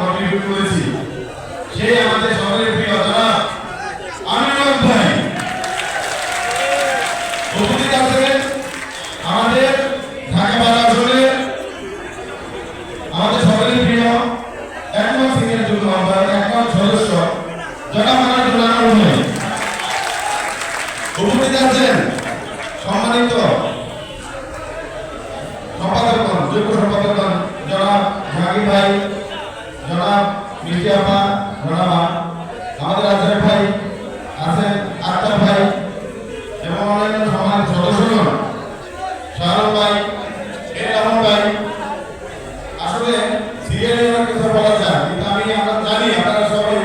Contribute করেছি। সেই আমাদের সকলের প্রিয় যারা আমিনুল ভাই। উপস্থিত আছেন আমাদের ঢাকা বারো আসলে আমাদের সকলের প্রিয় একমত সিংয়ের যুগ আহ্বায়ক, একমত সদস্য জোলানোর উন্নয়ন উপস্থিত আছেন সম্মানিত সম্পাদকগণ যোগ্য সম্পাদকগণ জনাব ভাই। জনাব মিষ্টি আপা জনাব আমাদের আজহার ভাই আছেন আক্তার ভাই এবং অন্যান্য সমাজ সদস্যগণ, শাহরুখ ভাই এ রহমান ভাই। আসলে সিরিয়ালে অনেক কিছু বলা যায়, কিন্তু আমি আমরা জানি, আপনারা সবাই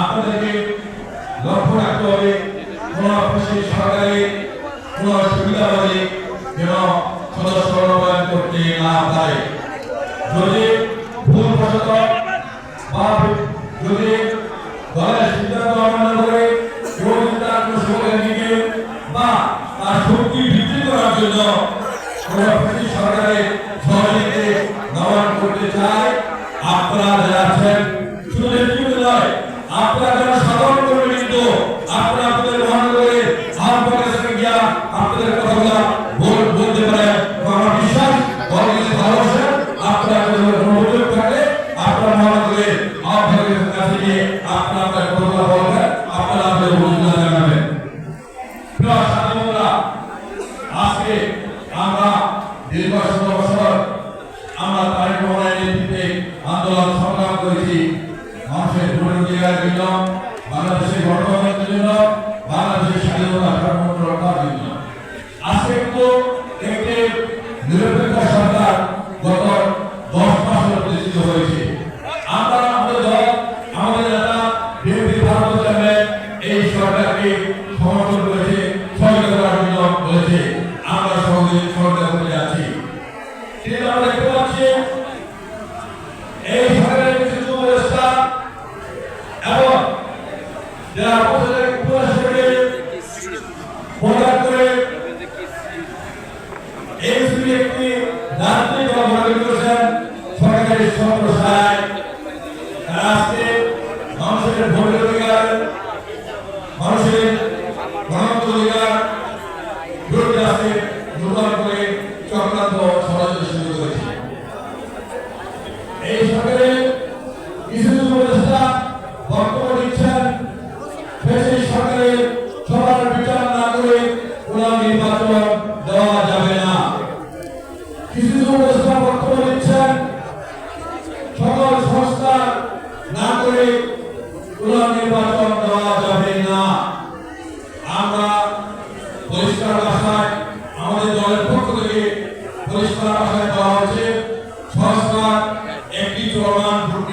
আপনাদেরকে লক্ষ্য রাখতে হবে। কোন অফিসে সরকারি কোন সুবিধাবাদী যেন সদস্য করতে না পারে। যদি ভুল বশত বা যদি দলের সিদ্ধান্ত অমান্য বা তার শক্তি করার জন্য অফিসে সরকারের সহযোগিতে নবায়ন করতে চায়, আপনারা যারা আছেন, শুধু নেতৃত্ব নয়, আপনারা যারা সাধারণ কর্মী কিন্তু, আপনারা আপনাদের মহানগরে কিন্তু একটি নিরপেক্ষ আমরা আমাদের দল, আমাদের এই সরকারকে সমর্থন করেছে, সহযোগিতা বলেছে। আমরা সহযোগী সহযোগিতা করে যাচ্ছি। কিন্তু আমরা দেখতে এই সরকারের কিছু উপদেষ্টা এবং যারা উপদেষ্টা উপদেষ্টাকে প্রদান করে এই শুধু একটি দল মনে করেছেন সরকারের সম্প্রসায় আজকে মানুষের ভোটের অধিকার মানুষের গণতন্ত্র অধিকার বিরুদ্ধে আজকে দুর্বল করে চক্রান্ত ষড়যন্ত্র শুরু করেছে এই সরকারের কিছু কিছু উপদেষ্টা বক্তব্য দিচ্ছেন সেই সরকারের সবার বিচার না করে কোন নির্বাচন দেওয়া যাবে না কিছু কিছু উপদেষ্টা বক্তব্য দিচ্ছেন সকল সংস্কার না করে কোন নির্বাচন দেওয়া যাবে না আমরা পরিষ্কার ভাষায় আমাদের দলের পক্ষ থেকে পরিষ্কার ভাষায় দেওয়া হচ্ছে সংস্কার একটি চলমান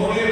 mejores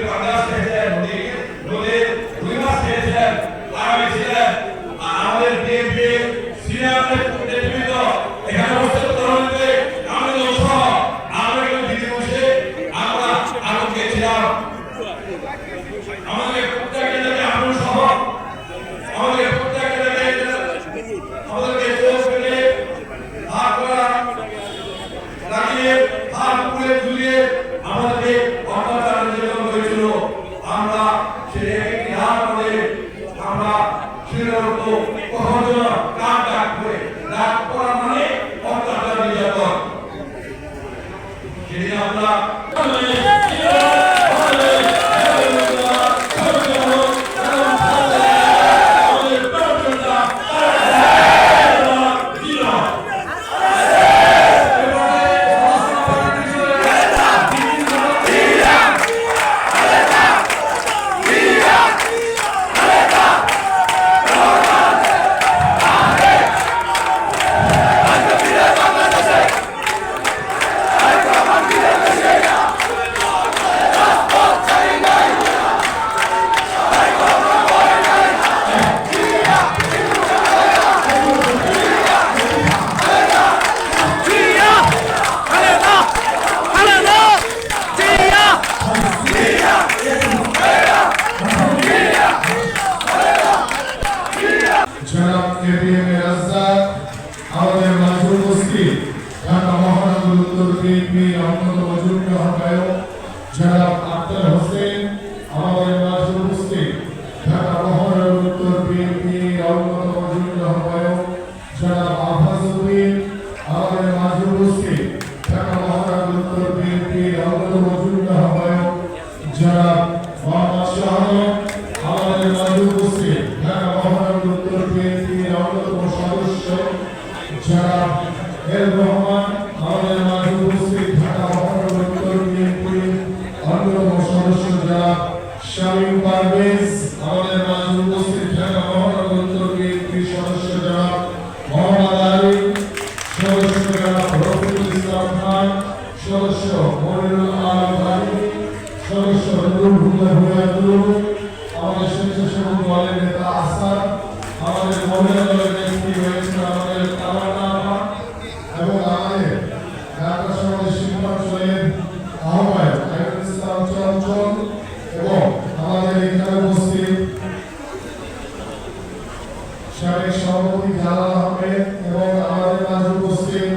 সেখানে সভাপতি জানানো হবে এবং আমাদের মাঝে উপস্থিত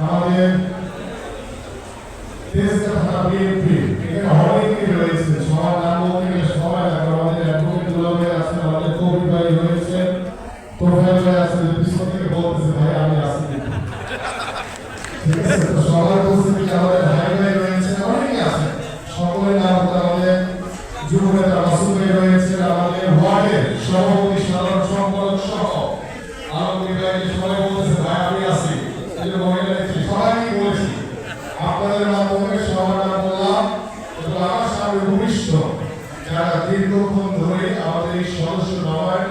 আমাদের রাসুল ভাই আমাদের ওয়ার্ডের সভাপতি সাধারণ সম্পাদক সহ আলমগীর ভাইকে সবাই বলেছে, ভাই, আমি আছি। এই মহিলা বলেছি। আপনাদের মাধ্যমে সমাধান বললাম আমার সামনে ভূমিষ্ঠ, যারা দীর্ঘক্ষণ ধরে আমাদের এই সদস্য নবায়ন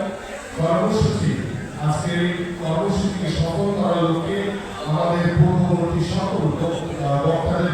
কর্মসূচি আজকের এই কর্মসূচিকে সফল করার লক্ষ্যে আমাদের পূর্ববর্তী সকল বক্তাদের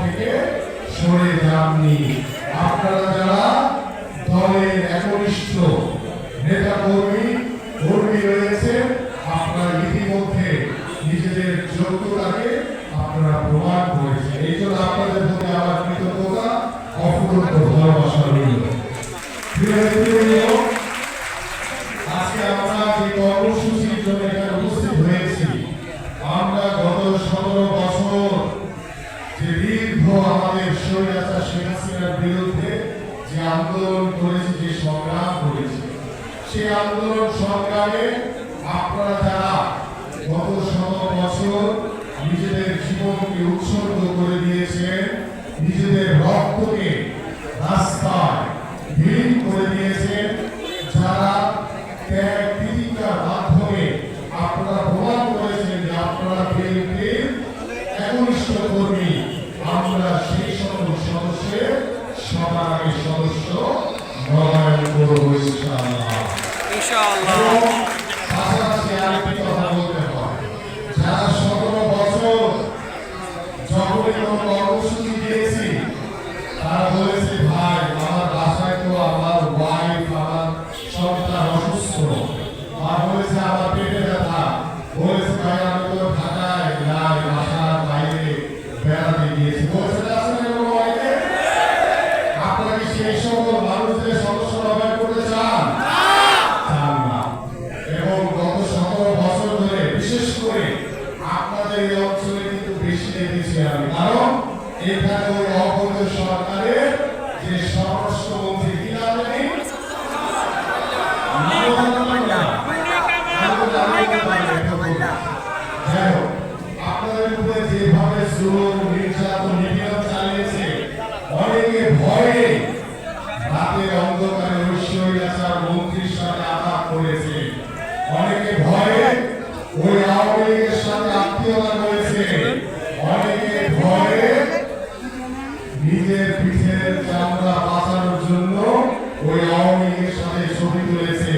থেকে সরে যাননি। আপনারা যারা স্বৈরাচার শেখ হাসিনার বিরুদ্ধে যে আন্দোলন করেছে, যে সংগ্রাম করেছে, সেই আন্দোলন সংগ্রামে আপনারা যারা গত শত বছর নিজেদের জীবনকে উৎসর্গ করে দিয়েছেন, নিজেদের রক্তকে রাস্তায় ভিড় করে দিয়েছেন Gracias.